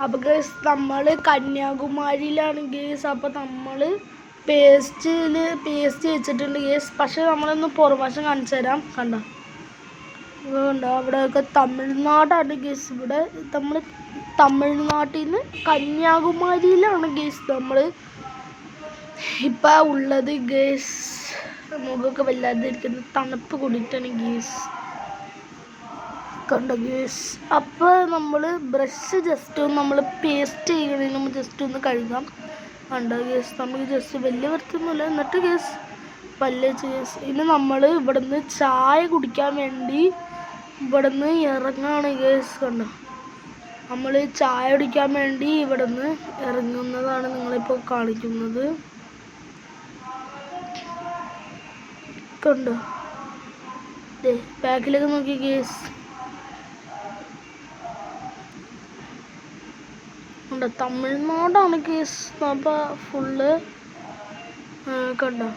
അപ്പോൾ ഗേസ് നമ്മൾ കന്യാകുമാരിയിലാണ് ഗേസ് അപ്പോൾ നമ്മൾ പേസ്റ്റിൽ പേസ്റ്റ് വെച്ചിട്ടുണ്ട് ഗേസ് പക്ഷെ നമ്മളൊന്ന് പുറംവശം കാണിച്ചു തരാം. കണ്ട? കണ്ടോ? അവിടെയൊക്കെ തമിഴ്നാടാണ് ഗേസ് ഇവിടെ നമ്മൾ തമിഴ്നാട്ടിൽ നിന്ന് കന്യാകുമാരിയിലാണ് ഗേസ് നമ്മൾ ഇപ്പം ഉള്ളത് ഗേസ് മുഖമൊക്കെ വല്ലാതെ ഇരിക്കുന്നത് തണുപ്പ് കൂടിയിട്ടാണ് ഗേസ് കണ്ട ഗേസ് അപ്പോൾ നമ്മൾ ബ്രഷ് ജസ്റ്റ് നമ്മൾ പേസ്റ്റ് ചെയ്യണതിന് മുമ്പ് ജസ്റ്റ് ഒന്ന് കഴുകാം. കണ്ട ഗേസ് നമുക്ക് ജസ്റ്റ് വലിയ വൃത്തിയൊന്നുമില്ല. എന്നിട്ട് ഗേസ് പല്ല് ഗേസ് ഇനി നമ്മൾ ഇവിടുന്ന് ചായ കുടിക്കാൻ വേണ്ടി ഇവിടുന്ന് ഇറങ്ങാണ് ഗേസ് കണ്ടോ? നമ്മൾ ചായ കുടിക്കാൻ വേണ്ടി ഇവിടുന്ന് ഇറങ്ങുന്നതാണ് നിങ്ങളിപ്പോൾ കാണിക്കുന്നത്. കണ്ടോ? ബാക്കിലേക്ക് നോക്കി ഗേസ് ഉണ്ട്. തമിഴ്നാടാണ് കേസ്. അപ്പോൾ ഫുള്ള് കണ്ടോ?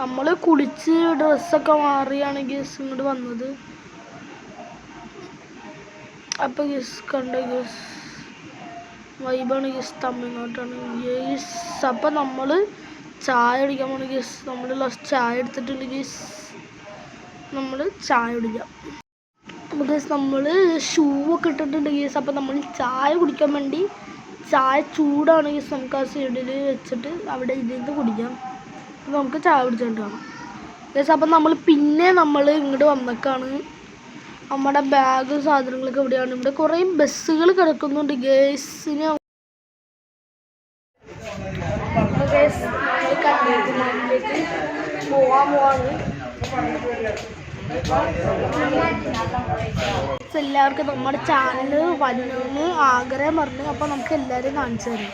നമ്മൾ കുളിച്ച് ഡ്രസ്സൊക്കെ മാറിയാണ് കേസ് ഇങ്ങോട്ട് വന്നത്. അപ്പോൾ കേസ് കണ്ട കേസ്? വൈബാണ് കേസ് തമിഴ്നാട്ടാണ് കേസ് അപ്പം നമ്മൾ ചായ അടിക്കാൻ പോണ കേസ്. നമ്മൾ ലാസ്റ്റ് ചായ എടുത്തിട്ടുണ്ട് കേസ്. നമ്മൾ ചായ കുടിക്കാം. ഗേസ് നമ്മൾ ഷൂ ഒക്കെ ഇട്ടിട്ടുണ്ട് ഗേസ് അപ്പോൾ നമ്മൾ ചായ കുടിക്കാൻ വേണ്ടി ചായ ചൂടാണ് ഗേസ് നമുക്ക് ആ സൈഡിൽ വെച്ചിട്ട് അവിടെ ഇരുന്ന് കുടിക്കാം. അപ്പോൾ നമുക്ക് ചായ കുടിച്ചിട്ട് കാണാം ഗേസ് അപ്പം നമ്മൾ പിന്നെ നമ്മൾ ഇങ്ങോട്ട് വന്നേക്കാണ്. നമ്മുടെ ബാഗ് സാധനങ്ങളൊക്കെ ഇവിടെയാണ്. ഇവിടെ കുറേ ബസ്സുകൾ കിടക്കുന്നുണ്ട് ഗേസിന് പോവാൻ പോവാണ് എല്ലാവർക്കും നമ്മുടെ ചാനൽ വരണമെന്ന് ആഗ്രഹം പറഞ്ഞു അപ്പോൾ നമുക്ക് എല്ലാവരും കാണിച്ചു തരാം.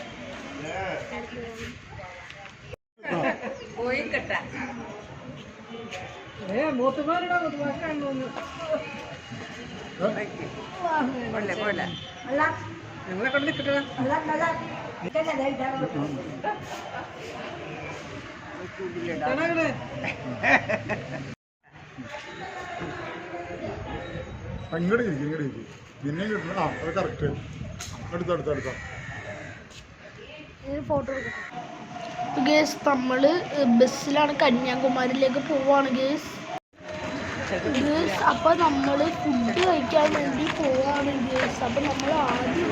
ഇങ്ങോട്ട് ഇരിക്കും ഇങ്ങോട്ട് ഇരിക്കും. പിന്നെ കിട്ടണം. ആ അത് കറക്റ്റ് അടുത്ത അടുത്ത അടുത്ത ഫോട്ടോ ഗേസ് നമ്മൾ ബസ്സിലാണ് കന്യാകുമാരിയിലേക്ക് പോവാണ് ഗേസ് ഗേസ് അപ്പോൾ നമ്മൾ ഫുഡ് കഴിക്കാൻ വേണ്ടി പോവാണ് ഗേസ് അപ്പോൾ നമ്മൾ ആദ്യം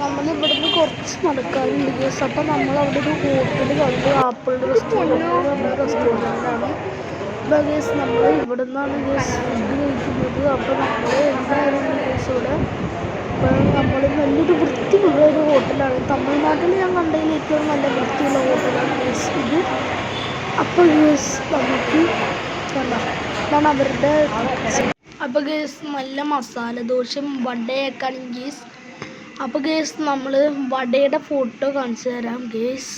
നമ്മൾ ഇവിടുന്ന് കുറച്ച് നടക്കാറുണ്ട് ഗേസ് അപ്പോൾ നമ്മൾ അവിടെ ഒരു ഹോട്ടൽ കണ്ടു. ആപ്പിൾ റെസ്റ്റോറന്റ് റെസ്റ്റോറന്റാണ് അപ്പോൾ ഗേസ് നമ്മൾ ഇവിടെ നിന്നാണ് ഗേസ് ഫുഡ് കഴിക്കുന്നത് അപ്പോൾ നമ്മൾ എന്തായാലും ഗേസ് ഇവിടെ അപ്പോൾ നമ്മൾ നല്ലൊരു വൃത്തിയുള്ള ഒരു ഹോട്ടലാണ്. തമിഴ്നാട്ടിൽ ഞാൻ കണ്ടതിൽ ഏറ്റവും നല്ല വൃത്തിയുള്ള ഹോട്ടലാണ് ഗേസ് ഇത്. അപ്പോൾ ഗേസ് നമുക്ക് ഇതാണ് അവരുടെ അപ്പോൾ ഗേസ് നല്ല മസാല ദോശയും വടയൊക്കെയാണ് ഗേസ് അപ്പോൾ ഗേസ് നമ്മൾ വടയുടെ ഫോട്ടോ കാണിച്ചു തരാം ഗേസ്